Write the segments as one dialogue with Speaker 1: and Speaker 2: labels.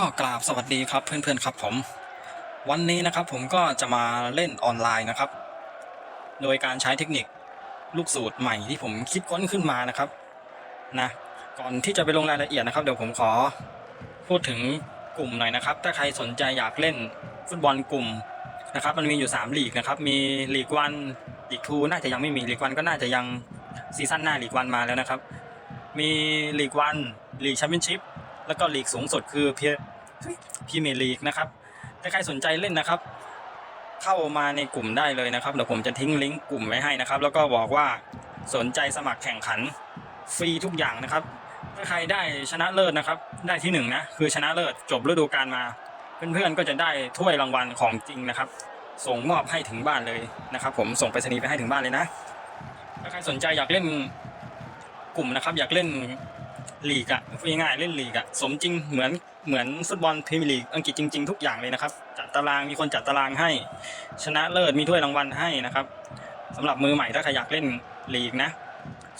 Speaker 1: ก็กราบสวัสดีครับเพื่อนๆครับผม วันนี้นะครับผมก็จะมาเล่นออนไลน์นะครับ โดยการใช้เทคนิคลูกสูตรใหม่ที่ผมคิดค้นขึ้นมานะครับนะก่อนที่จะไปลงรายละเอียดนะครับ เดี๋ยวผมขอพูดถึงกลุ่มหน่อยนะครับ ถ้าใครสนใจอยากเล่นฟุตบอลกลุ่มนะครับ มันมีอยู่3ลีกนะครับ มีลีกวันลีกทูน่าจะยังไม่มีลีกวันก็น่าจะยังซีซั่นหน้าลีกวันมาแล้วนะครับ มีลีกวันลีกแชมเปี้ยนชิพ แล้วก็ลีกสูงสุดคือเพียพีเมลีกนะครับถ้าใครสนใจเล่นนะครับ เข้ามาในกลุ่มได้เลยนะครับเดี๋ยวผมจะทิ้งลิงก์กลุ่มไว้ให้นะครับ แล้วก็บอกว่าสนใจสมัครแข่งขันฟรีทุกอย่างนะครับถ้าใครได้ชนะเลิศนะครับ ได้ที่หนึ่งนะคือชนะเลิศจบฤดูกาลมา เพื่อนๆก็จะได้ถ้วยรางวัลของจริงนะครับ ส่งมอบให้ถึงบ้านเลยนะครับ ผมส่งไปรษณีย์ไปให้ถึงบ้านเลยนะถ้าใครสนใจอยากเล่นกลุ่มนะครับ อยากเล่น ลีกอะพูดง่ายๆเล่นลีกอะสมจริงเหมือนเหมือนฟุตบอลพรีเมียร์ลีกอังกฤษจริง ๆ ทุกอย่างเลยนะครับ จัดตารางมีคนจัดตารางให้ ชนะเลิศมีถ้วยรางวัลให้นะครับสำหรับมือใหม่ถ้าใครอยากเล่นลีกนะ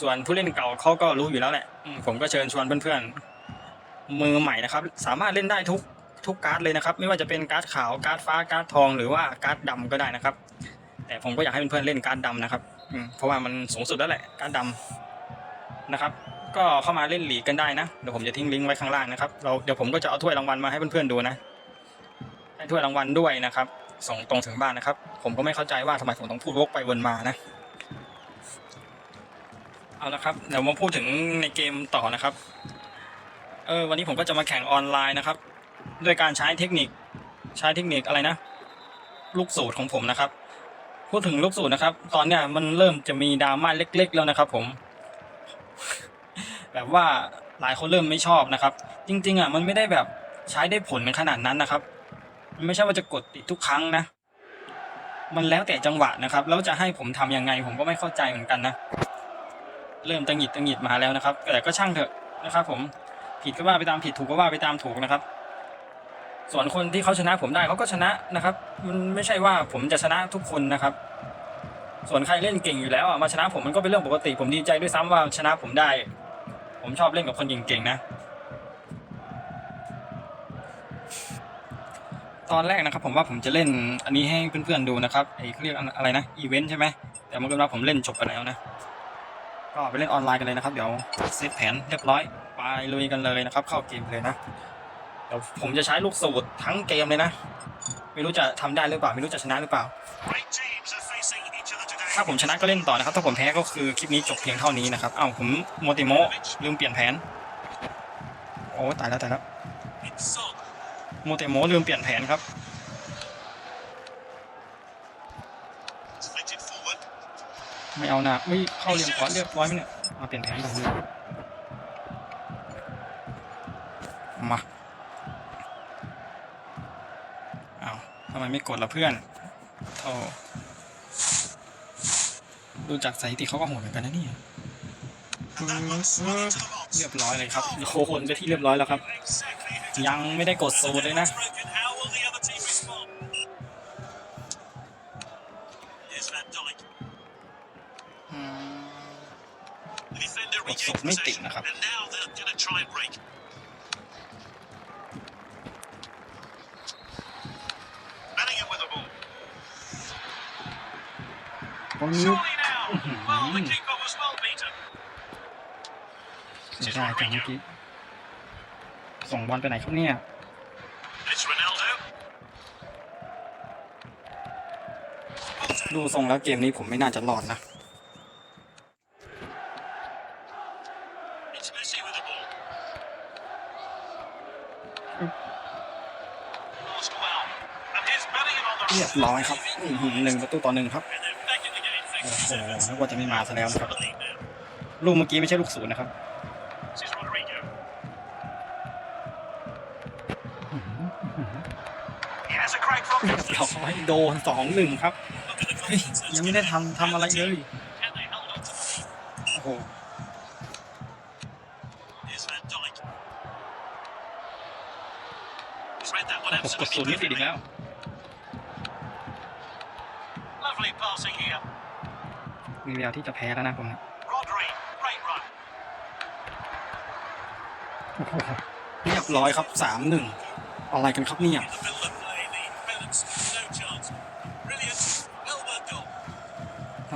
Speaker 1: ส่วนผู้เล่นเก่าเขาก็รู้อยู่แล้วแหละผมก็เชิญชวนเพื่อนๆมือใหม่นะครับ สามารถเล่นได้ทุกทุกการ์ดเลยนะครับ ไม่ว่าจะเป็นการ์ดขาวการ์ดฟ้าการ์ดทองหรือว่าการ์ดดำก็ได้นะครับ แต่ผมก็อยากให้เพื่อนๆเล่นการ์ดดำนะครับเพราะว่ามันสูงสุดแล้วแหละการ์ดดำนะครับ ก็เข้ามาเล่นหลีกกันได้นะ เดี๋ยวผมจะทิ้งลิงก์ไว้ข้างล่างนะครับ เราเดี๋ยวผมก็จะเอาถ้วยรางวัลมาให้เพื่อนๆดูนะ ให้ถ้วยรางวัลด้วยนะครับ ส่งตรงถึงบ้านนะครับ ผมก็ไม่เข้าใจว่าทำไมผมต้องพูดวกไปวนมานะ เอาละครับ เดี๋ยวมาพูดถึงในเกมต่อนะครับ เออวันนี้ผมก็จะมาแข่งออนไลน์นะครับ ด้วยการใช้เทคนิค ใช้เทคนิคอะไรนะ ลูกสูตรของผมนะครับ พูดถึงลูกสูตรนะครับ ตอนเนี้ยมันเริ่มจะมีดราม่าเล็ก ๆ แล้วนะครับ ผม แบบว่าหลายคนเริ่มไม่ชอบนะครับ จริง ๆอะมันไม่ได้แบบใช้ได้ผลเป็นขนาดนั้นนะครับ มันไม่ใช่ว่าจะกดติดทุกครั้งนะ มันแล้วแต่จังหวะนะครับ แล้วจะให้ผมทำยังไง ผมก็ไม่เข้าใจเหมือนกันนะ เริ่มตังหิดตังหิดมาแล้วนะครับ แต่ก็ช่างเถอะนะครับ ผมผิดก็ว่าไปตามผิดถูกก็ว่าไปตามถูกนะครับ ส่วนคนที่เขาชนะผมได้เขาก็ชนะนะครับ มันไม่ใช่ว่าผมจะชนะทุกคนนะครับ ส่วนใครเล่นเก่งอยู่แล้วอะมาชนะผมมันก็เป็นเรื่องปกติ ผมดีใจด้วยซ้ำว่าชนะผมได้ ผมชอบเล่นกับคนเก่งๆนะ ตอนแรกนะครับ ผมว่าผมจะเล่นอันนี้ให้เพื่อนๆดูนะครับไอ้เขาเรียกอะไรนะอีเวนต์ใช่ไหมแต่เมื่อกี้ว่าผมเล่นจบไปแล้วนะ ก็ไปเล่นออนไลน์กันเลยนะครับ เดี๋ยวเซตแผนเรียบร้อยไปลุยกันเลยนะครับ เข้าเกมเลยนะเดี๋ยวผมจะใช้ลูกสูตรทั้งเกมเลยนะ ไม่รู้จะทำได้หรือเปล่า ไม่รู้จะชนะหรือเปล่า ถ้าผมชนะก็เล่นต่อนะครับ ถ้าผมแพ้ก็คือคลิปนี้จบเพียงเท่านี้นะครับเอ้าผมโมติโมลืมเปลี่ยนแผน โอ้ตายแล้วตายแล้วโมติโมลืมเปลี่ยนแผนครับไม่เอานะไม่เข้าเรียนคอร์สเรียบร้อยไหมเนี่ยมาเปลี่ยนแผนก่อนเลยมาเอาทำไมไม่กดละเพื่อนโธ่ ดูจากสถิติเขาก็โหดเหมือนกันนะเนี่ยเรียบร้อยเลยครับโอ้โหคนไปที่เรียบร้อยแล้วครับ ยังไม่ได้กดสูตรเลยนะอืมกดสูตรไม่ติดนะครับตรงนี้ เสียดายจังเมื่อกี้ ส่งบอลไปไหนครับเนี่ยดูทรงแล้วเกมนี้ผมไม่น่าจะรอดนะเรียบร้อยครับอื้อหือหนึ่งประตูต่อหนึ่งครับโอ้โหนึกว่าจะไม่มาซะแล้วนะครับ ลูกเมื่อกี้ไม่ใช่ลูกศูนย์นะครับ ร้อยโดนสองหนึ่งครับเฮ้ยยังไม่ได้ทำทำอะไรเลยโอ้โหกดศูนย์ไม่ติดอีกแล้วมีแววที่จะแพ้แล้วนะผมเนี่ย
Speaker 2: Rodri, great run.
Speaker 1: โอ้โหเรียบร้อยครับสามหนึ่งอะไรกันครับเนี่ย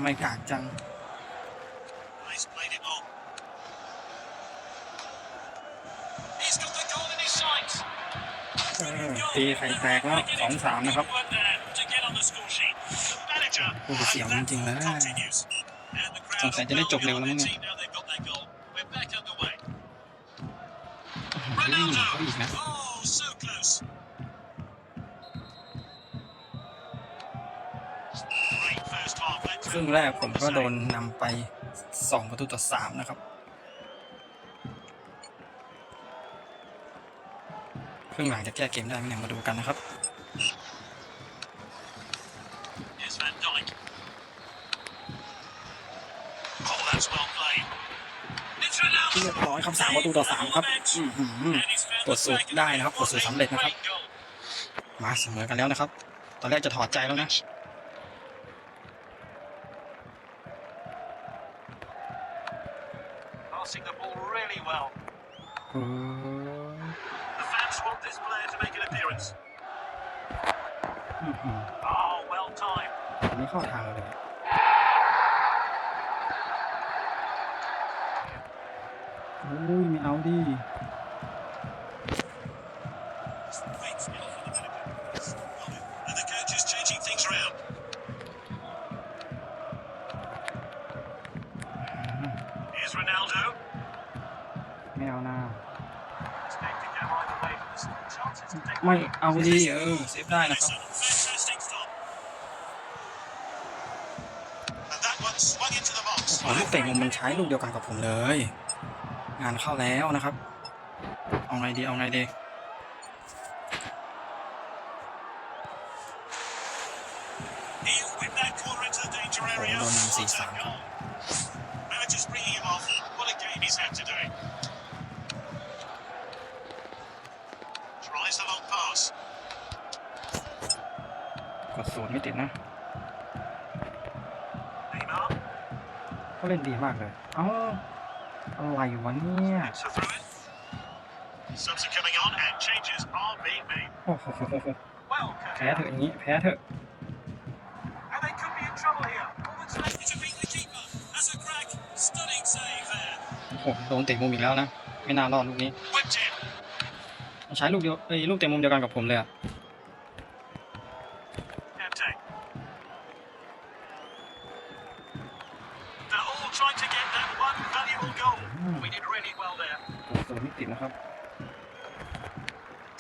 Speaker 1: ำไมกากจัง
Speaker 2: He's played it on. He's got the goal in his sights.
Speaker 1: เออตีไข่แตกแล้วสองสามนะครับ
Speaker 2: Work there to get on the score sheet. The manager.
Speaker 1: โอ้โหเสียวจริงๆเลย
Speaker 2: Continues. And the crowd
Speaker 1: สงสัยจะได้จบเร็วแล้วมั้งเนี่ย
Speaker 2: Now they've got their goal. We're back underway.
Speaker 1: อื้อหือเขาอีกนะ ครึ่งแรกผมก็โดนนำไปสองประตูต่อสามนะครับ ครึ่งหลังจะแก้เกมได้ไหมเนี่ยมาดูกันนะครับ
Speaker 2: Here's Van Dijk. Oh, that's well played. It's Ronaldo.
Speaker 1: เรียบร้อยครับสามประตูต่อสามครับอื้อหือ
Speaker 2: And he's found
Speaker 1: กดสูตรได้นะครับกดสูตรสำเร็จนะครับ
Speaker 2: Great goal.
Speaker 1: มาเสมอกันแล้วนะครับ ตอนแรกจะถอดใจแล้วนะ
Speaker 2: The fans want this player to make an appearance.
Speaker 1: อื้อหือ
Speaker 2: Oh, well timed.
Speaker 1: อันนี้เข้าทางเลยโอ้ยไม่เอาดิ
Speaker 2: Great skill for the Philippines. And the coach is changing things around. Here's Ronaldo.
Speaker 1: ไม่เอานะ
Speaker 2: Expecting to go either way, but there's still chances to take
Speaker 1: ไม่เอาดิเออเซฟได้นะครับ
Speaker 2: Fantastic stop. And that one swung into the box.
Speaker 1: อ๋อลูกเตะมุมมันใช้ลูกเดียวกันกับผมเลย งานเข้าแล้วนะครับ เอาไงดีเอาไงดี
Speaker 2: He'll whip that corner into the danger area.
Speaker 1: Oh, no, no,
Speaker 2: What
Speaker 1: ดศูนย์ไม่ติดนะ
Speaker 2: Neymar.
Speaker 1: ก็เล่นดีมากเลย เอ้า อะไรวะเนี่ย
Speaker 2: It's a throw in. Subs are coming on and changes are being made.
Speaker 1: โอ้โห
Speaker 2: Well,
Speaker 1: แพ้เถอะอย่างนี้ แพ้เถอะ
Speaker 2: and they could be in trouble here. All that's left is to beat the keeper. That's a crack. Stunning save there.
Speaker 1: โอ้โหโดนเตะมุมอีกแล้วนะ ไม่น่ารอดลูกนี้
Speaker 2: Whipped in.
Speaker 1: ใช้ลูกเดียวเอ้ยลูกเตะมุมเดียวกันกับผมเลยอะ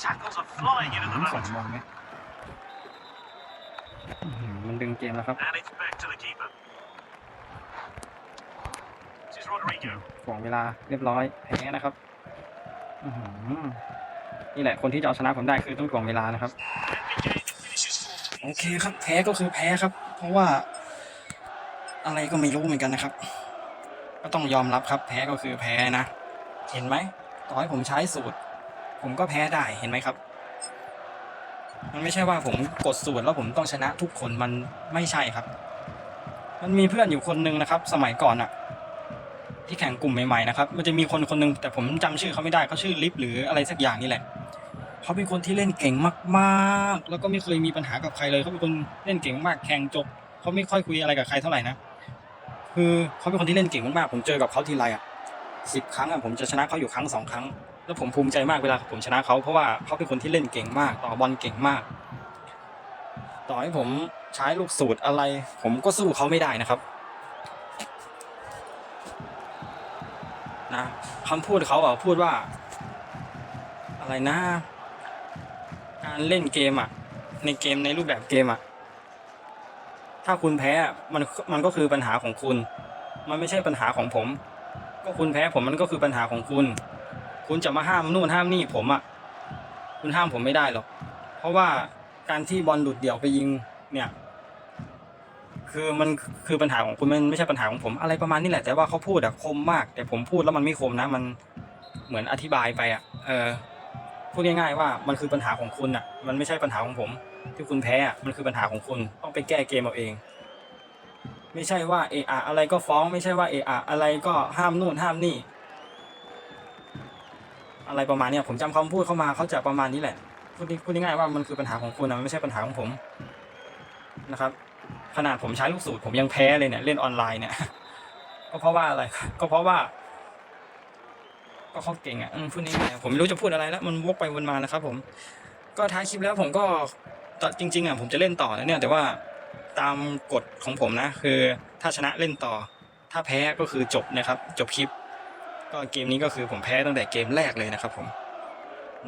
Speaker 2: Tackles are flying in at the
Speaker 1: สอง
Speaker 2: moment.
Speaker 1: บอลไหมอื้อหือมันดึงเกมแล้วครับ
Speaker 2: And it's back to the keeper. This is Rodrigo.
Speaker 1: ถ่วงเวลาเรียบร้อยแพ้นะครับอื้อหือนี่แหละคนที่จะเอาชนะผมได้คือต้องถ่วงเวลานะครับ
Speaker 2: And again, it finishes 4
Speaker 1: โอเคครับแพ้ก็คือแพ้ครับ เพราะว่า อะไรก็ไม่รู้เหมือนกันนะครับ ก็ต้องยอมรับครับ แพ้ก็คือแพ้นะ เห็นไหมต่อให้ผมใช้สูตร ผมก็แพ้ได้เห็นไหมครับ มันไม่ใช่ว่าผมกดสูตรแล้วผมต้องชนะทุกคนมันไม่ใช่ครับ มันมีเพื่อนอยู่คนหนึ่งนะครับ สมัยก่อนอะที่แข่งกลุ่มใหม่ๆนะครับ มันจะมีคนคนหนึ่งแต่ผมจำชื่อเขาไม่ได้เขาชื่อลิฟหรืออะไรสักอย่างนี่แหละเขาเป็นคนที่เล่นเก่งมากๆ แล้วก็ไม่เคยมีปัญหากับใครเลยเขาเป็นคนเล่นเก่งมากแข่งจบเขาไม่ค่อยคุยอะไรกับใครเท่าไหร่นะคือเขาเป็นคนที่เล่นเก่งมากๆผมเจอกับเขาทีไรอะสิบครั้งอะผมจะชนะเขาอยู่ครั้งสองครั้ง แล้วผมภูมิใจมากเวลาผมชนะเขาเพราะว่าเขาเป็นคนที่เล่นเก่งมาก ต่อบอลเก่งมาก ต่อให้ผมใช้ลูกสูตรอะไร ผมก็สู้เขาไม่ได้นะครับนะคำพูดเขาอะพูดว่า อะไรนะ การเล่นเกมอะ ในเกมในรูปแบบเกมอะ ถ้าคุณแพ้มันมันก็คือปัญหาของคุณ มันไม่ใช่ปัญหาของผม ก็คุณแพ้ผมมันก็คือปัญหาของคุณ คุณจะมาห้ามนู่นห้ามนี่ผมอะ คุณห้ามผมไม่ได้หรอก เพราะว่าการที่บอลหลุดเดี่ยวไปยิงเนี่ย คือมันคือปัญหาของคุณมันไม่ใช่ปัญหาของผม อะไรประมาณนี้แหละแต่ว่าเขาพูดอะคมมาก แต่ผมพูดแล้วมันไม่คมนะ มันเหมือนอธิบายไปอะเออพูดง่ายๆว่ามันคือปัญหาของคุณอะมันไม่ใช่ปัญหาของผม ที่คุณแพ้อะมันคือปัญหาของคุณต้องไปแก้เกมเอาเองไม่ใช่ว่าเออะอะไรก็ฟ้องไม่ใช่ว่าเออะอะไรก็ห้ามนู่นห้ามนี่ อะไรประมาณเนี้ยผมจำคำพูดเข้ามาเขาจะประมาณนี้แหละพูดพูดง่ายๆว่ามันคือปัญหาของคุณนะมันไม่ใช่ปัญหาของผมนะครับขนาดผมใช้ลูกสูตรผมยังแพ้เลยเนี่ยเล่นออนไลน์เนี่ยก็เพราะว่าอะไร ก็เพราะว่า ก็เขาเก่งอะพูดง่ายๆผมไม่รู้จะพูดอะไรแล้วมันวกไปวนมานะครับผมก็ท้ายคลิปแล้วผมก็จริง ๆอะผมจะเล่นต่อนะเนี่ย แต่ว่าตามกฎของผมนะ คือถ้าชนะเล่นต่อ ถ้าแพ้ก็คือจบนะครับ จบคลิป ก็เกมนี้ก็คือผมแพ้ตั้งแต่เกมแรกเลยนะครับ ผม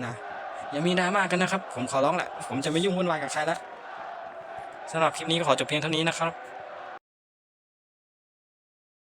Speaker 1: นะอย่ามีดราม่ากันนะครับ ผมขอร้องแหละ ผมจะไม่ยุ่งวุ่นวายกับใครละสำหรับคลิปนี้ก็ขอจบเพียงเท่านี้นะครับ